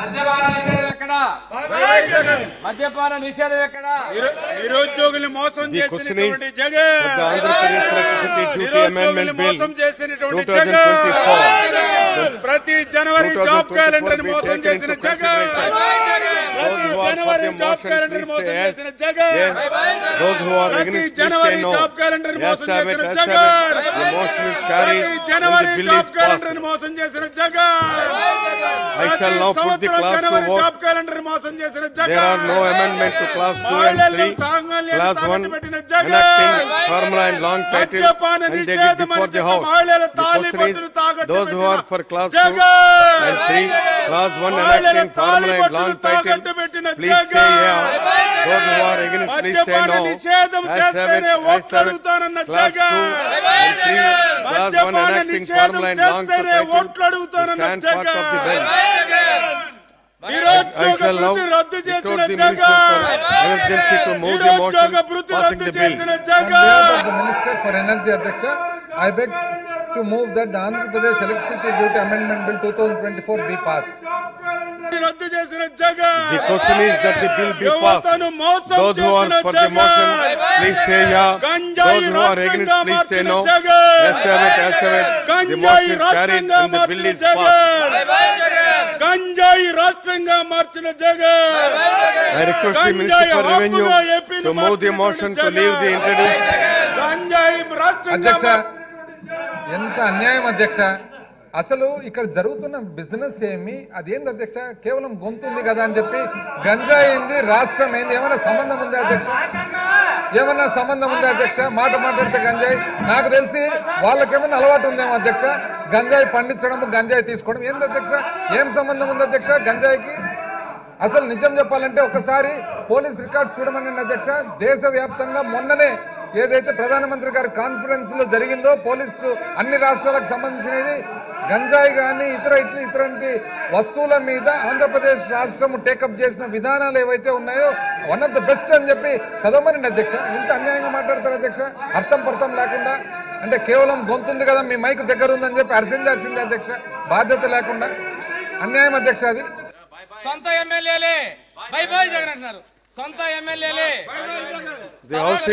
మద్యపాన నిషేధం ఎక్కడ? నిరుద్యోగులు మోసం చేసినటువంటి మోసం చేసినటువంటి ప్రతి జనవరి జాబ్ క్యాలెండర్ మోసం చేసిన జగన్! జనవరి జాబ్ క్యాలెండర్ మోసం చేసిన జగన్! Those who are ప్రతి against, please January say no. Job calendar Yes, మోసం have it, చేసిన yes, Jagan have it. The motion is carried ప్రతి and January the bill job is calendar passed. మోసం చేసిన Jagan I shall now put the ప్రతి సంవత్సరం class to January vote. Job calendar మోసం చేసిన Jagan There are no amendments to class 2 and మహిళలను 3. తాంగల్యాన్ని Class 1 తాకట్టుపెట్టిన Jagan enacting formula and long title మద్యపాన and take it నిషేధం before అని the చెప్పి house. మహిళల The question తాళిబొట్టును is, తాకట్టు those who are for class 2 Jagan and 3, class 1 మహిళల enacting formula and long తాళిబొట్టును తాకట్టు title, పెట్టిన please say Jagan yeah. Those who are against, please say మద్యపాన no. నిషేధం చేస్తేనే ఓట్లు. అడుగుతానన్న Class 2 జగన్ and 3, class 1 మద్యపాన enacting నిషేధం చేస్తేనే ఓట్లు అడుగుతానన్న జగన్ నిరుద్యోగ shall now వృత్తి రద్దు చేసిన జగన్ నిరుద్యోగ వృత్తి రద్దు. చేసిన Jagan the Minister for Energy, Adyaksha, I beg to move that the Andhra Pradesh Electricity Duty Amendment Bill 2024 be passed. రద్దు చేసిన Jagan The question is that the bill be యువతను passed. మోసం Those who are చేసిన for the motion, Jagan please say yeah. గంజాయి Those who are against, రాష్ట్రంగా please say మార్చిన no. Jagan Yes, have it, yes, have it. The గంజాయి motion is carried రాష్ట్రంగా and the bill మార్చిన is passed. Jagan గంజాయి రాష్ట్రంగా మార్చిన Jagan I request the Minister for Revenue to move the motion to leave the introduced. గంజాయి రాష్ట్రంగా అధ్యక్ష ఎంత అన్యాయం అధ్యక్ష అసలు ఇక్కడ జరుగుతున్న బిజినెస్ ఏమి? అదేంది అధ్యక్ష? కేవలం గొంతుంది కదా అని చెప్పి గంజా ఏంది? రాష్ట్రం ఏంది? ఏమైనా సంబంధం ఉందా అధ్యక్ష? ఏమన్నా సంబంధం ఉందా అధ్యక్ష? మాట మాట్లాడితే గంజాయి. నాకు తెలిసి వాళ్ళకేమైనా అలవాటు ఉందేమో అధ్యక్ష? గంజాయి పండించడం గంజాయి తీసుకోవడం. ఏంది అధ్యక్ష? ఏం సంబంధం ఉంది అధ్యక్ష గంజాయికి? అసలు నిజం చెప్పాలంటే ఒకసారి పోలీస్ రికార్డ్స్ చూడమని అధ్యక్ష దేశవ్యాప్తంగా మొన్ననే ఏదైతే ప్రధానమంత్రి గారి కాన్ఫరెన్స్లో జరిగిందో పోలీసు అన్ని రాష్ట్రాలకు సంబంధించినది గంజాయి కానీ ఇతర ఇతరంటి వస్తువుల మీద ఆంధ్రప్రదేశ్ రాష్ట్రం టేకప్ చేసిన విధానాలు ఏవైతే ఉన్నాయో వన్ ఆఫ్ ద బెస్ట్ అని చెప్పి చదవమని అధ్యక్ష. ఎంత అన్యాయంగా మాట్లాడతారు అధ్యక్ష? అర్థం పర్థం లేకుండా? అంటే కేవలం గొంతుంది కదా మీ మైక్ దగ్గర ఉందని చెప్పి అరిసిందాల్సిందే అధ్యక్ష. బాధ్యత లేకుండా. అన్యాయం అధ్యక్ష అది. సొంత ఎమ్మెల్యేలే. బై బై జగన్ అంటున్నారు. సొంత ఎమ్మెల్యేలే The house